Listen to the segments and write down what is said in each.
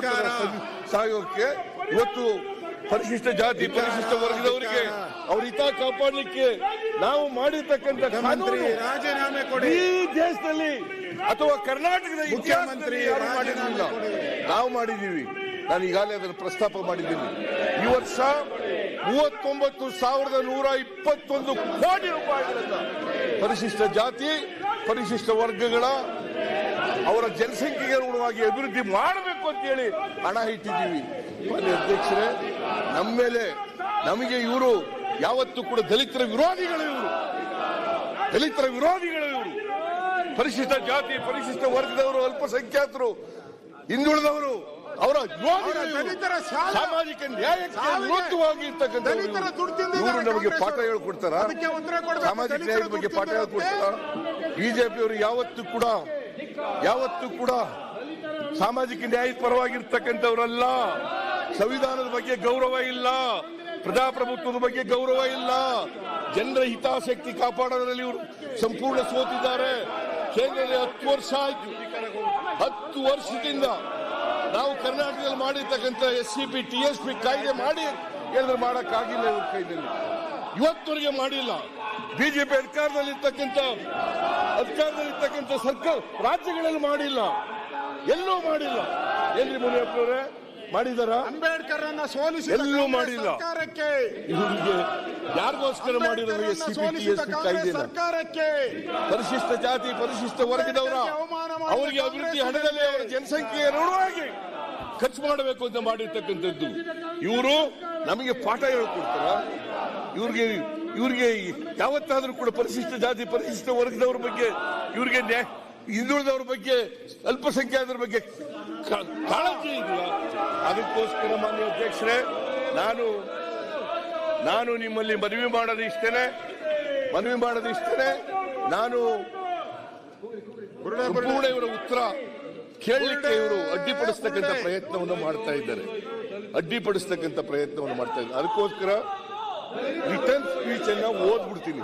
ಕೊಡ್ತಾರೆ ಸಹಯೋಗಕ್ಕೆ ಇವತ್ತು ಪರಿಶಿಷ್ಟ ಜಾತಿ ಪರಿಶಿಷ್ಟ ವರ್ಗದವರಿಗೆ ಅವ್ರ ಹಿತ ಕಾಪಾಡಲಿಕ್ಕೆ ನಾವು ಮಾಡಿರ್ತಕ್ಕಂಥ ಮಂತ್ರಿ ರಾಜೀನಾಮೆ ಕೊಡಿ. ಈ ದೇಶದಲ್ಲಿ ಅಥವಾ ಕರ್ನಾಟಕದ ಮುಖ್ಯಮಂತ್ರಿ ಮಾಡಿರಲಿಲ್ಲ ನಾವು ಮಾಡಿದ್ದೀವಿ. ನಾನು ಈಗಾಗಲೇ ಅದನ್ನು ಪ್ರಸ್ತಾಪ ಮಾಡಿದ್ದೀನಿ. ಈ ವರ್ಷ ಮೂವತ್ತೊಂಬತ್ತು ಸಾವಿರದ ನೂರ ಇಪ್ಪತ್ತೊಂದು ಕೋಟಿ ರೂಪಾಯಿಗಳನ್ನ ಪರಿಶಿಷ್ಟ ಜಾತಿ ಪರಿಶಿಷ್ಟ ವರ್ಗಗಳ ಅವರ ಜನಸಂಖ್ಯೆಗೆ ಅನುಗುಣವಾಗಿ ಅಭಿವೃದ್ಧಿ ಮಾಡಬೇಕು. ಅಂತ ಹೇಳಿ ಹಣ ಇಟ್ಟಿದ್ದೀವಿ. ಮಾನ್ಯ ಅಧ್ಯಕ್ಷರೇ ನಮ್ಮ ಮೇಲೆ ನಮಗೆ ಇವರು ಯಾವತ್ತೂ ಕೂಡ ದಲಿತರ ವಿರೋಧಿಗಳು ಇವರು. ದಲಿತರ ವಿರೋಧಿಗಳು ಇವರು. ಪರಿಶಿಷ್ಟ ಜಾತಿ ಪರಿಶಿಷ್ಟ ವರ್ಗದವರು ಅಲ್ಪಸಂಖ್ಯಾತರು ಹಿಂದುಳಿದವರು ಅವರ ದಲಿತರ ಸಾಮಾಜಿಕ ನ್ಯಾಯಕ್ಕೆ ವಿರುದ್ಧವಾಗಿ ಇರ್ತಕ್ಕಂಥ ಇವರು. ನಮಗೆ ಪಾಠ. ಹೇಳ್ಕೊಡ್ತಾರ. ಸಾಮಾಜಿಕ ನ್ಯಾಯದ ಬಗ್ಗೆ ಪಾಠ ಹೇಳ್ಕೊಡ್ತಾರ? ಬಿಜೆಪಿಯವರು ಯಾವತ್ತೂ ಕೂಡ ಯಾವತ್ತೂ ಕೂಡ ಸಾಮಾಜಿಕ ನ್ಯಾಯದ ಪರವಾಗಿರ್ತಕ್ಕಂಥವರಲ್ಲ. ಸಂವಿಧಾನದ ಬಗ್ಗೆ ಗೌರವ ಇಲ್ಲ. ಪ್ರಜಾಪ್ರಭುತ್ವದ ಬಗ್ಗೆ ಗೌರವ ಇಲ್ಲ. ಜನರ ಹಿತಾಸಕ್ತಿ ಕಾಪಾಡೋದ್ರಲ್ಲಿ ಇವರು ಸಂಪೂರ್ಣ ಸೋತಿದ್ದಾರೆ. ಕೇಂದ್ರದಲ್ಲಿ ಹತ್ತು ವರ್ಷ ಆಯ್ತು. ಹತ್ತು ವರ್ಷದಿಂದ ನಾವು ಕರ್ನಾಟಕದಲ್ಲಿ ಮಾಡಿರ್ತಕ್ಕಂಥ S C P, T S P ಕಾಯ್ದೆ ಮಾಡಿ ಹೇಳಿದ್ರೆ ಮಾಡೋಕ್ಕಾಗಿಲ್ಲ ಇವ್ರ ಕೈದಲ್ಲಿ ಇವತ್ತವರೆಗೆ ಮಾಡಿಲ್ಲ. ಬಿಜೆಪಿ ಅಧಿಕಾರದಲ್ಲಿರ್ತಕ್ಕಂಥ ಅಧಿಕಾರದಲ್ಲಿರ್ತಕ್ಕಂಥ ಸರ್ಕಾರ ರಾಜ್ಯಗಳಲ್ಲಿ ಮಾಡಿಲ್ಲ. ಎಲ್ಲೂ ಮಾಡಿಲ್ಲ. ಎಲ್ಲಿ ಮುನಿಯಪ್ಪನವರೇ ಮಾಡಿದಾರ? ಅಂಬೇಡ್ಕರ್ ಅನ್ನ ಸೋಲಿಸಿ ಎಲ್ಲೂ ಮಾಡಿಲ್ಲ. ಸರ್ಕಾರಕ್ಕೆ. ಇವರಿಗೆ ಯಾರಿಗೋಸ್ಕರ ಕಾಯ್ದೆನ? ಸರ್ಕಾರಕ್ಕೆ. ಪರಿಶಿಷ್ಟ ಜಾತಿ ಪರಿಶಿಷ್ಟ ವರ್ಗದವರ. ಅವರಿಗೆ ಅಭಿವೃದ್ಧಿ ಹಣದಲ್ಲಿ ಅವರ ಜನಸಂಖ್ಯೆಯ ಋಣವಾಗಿ ಖರ್ಚು ಮಾಡಬೇಕು ಅಂತ ಮಾಡಿರ್ತಕ್ಕಂಥದ್ದು. ಇವರು ನಮಗೆ ಪಾಠ ಹೇಳ್ಕೊಡ್ತಾರ. ಇವ್ರಿಗೆ ಇವ್ರಿಗೆ ಯಾವತ್ತಾದ್ರೂ ಕೂಡ ಪರಿಶಿಷ್ಟ ಜಾತಿ ಪರಿಶಿಷ್ಟ ವರ್ಗದವ್ರ ಬಗ್ಗೆ ಇವ್ರಿಗೆ ಹಿಂದುಳಿದವ್ರ ಬಗ್ಗೆ ಅಲ್ಪಸಂಖ್ಯಾತರ ಬಗ್ಗೆ ಕಾಳಜಿ ಇದೆಯಾ ಅದಕ್ಕೋಸ್ಕರ ಮಾನ್ಯ ಅಧ್ಯಕ್ಷರೇ, ನಾನು ನಾನು ನಿಮ್ಮಲ್ಲಿ ಮನವಿ ಮಾಡೋದು ಇಷ್ಟೇನೆ. ಮನವಿ ಮಾಡೋದು ಇಷ್ಟೇನೆ. ನಾನು ಇವರ ಉತ್ತರ ಕೇಳಲಿಕ್ಕೆ ಇವರು ಅಡ್ಡಿಪಡಿಸ್ತಕ್ಕಂಥ ಪ್ರಯತ್ನವನ್ನು ಮಾಡ್ತಾ ಇದ್ದಾರೆ. ಅಡ್ಡಿಪಡಿಸ್ತಕ್ಕಂಥ ಪ್ರಯತ್ನವನ್ನು ಮಾಡ್ತಾ ಇದ್ದಾರೆ. ಅದಕ್ಕೋಸ್ಕರ ರಿಟರ್ನ್ ಸ್ಪೀಚ್ ಅನ್ನ ಓದ್ಬಿಡ್ತೀನಿ.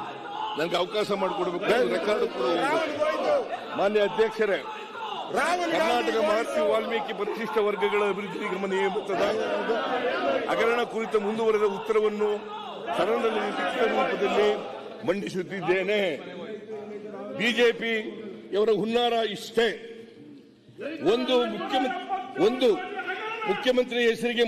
ನನಗೆ ಅವಕಾಶ ಮಾಡಿಕೊಡ್ಬೇಕು ರೆಕಾರ್ಡ್ ಕೂಡ ಓದ್ಬೇಕು. ಮಾನ್ಯ ಅಧ್ಯಕ್ಷರೇ ಕರ್ನಾಟಕ ಮಹರ್ಷಿ ವಾಲ್ಮೀಕಿ ಪರಿಶಿಷ್ಟ ವರ್ಗಗಳ ಅಭಿವೃದ್ಧಿ ನಿಗಮ ನಿಯಮಿತದ ಹಗರಣ ಕುರಿತ ಮುಂದುವರೆದ ಉತ್ತರವನ್ನು ಸದನದಲ್ಲಿ ಲಿಖಿತ ರೂಪದಲ್ಲಿ ಮಂಡಿಸುತ್ತಿದ್ದೇನೆ. ಬಿಜೆಪಿ ಇವರ ಹುನ್ನಾರ ಇಷ್ಟೇ. ಒಂದು ಮುಖ್ಯಮಂತ್ರಿ ಒಂದು ಮುಖ್ಯಮಂತ್ರಿ ಹೆಸರಿಗೆ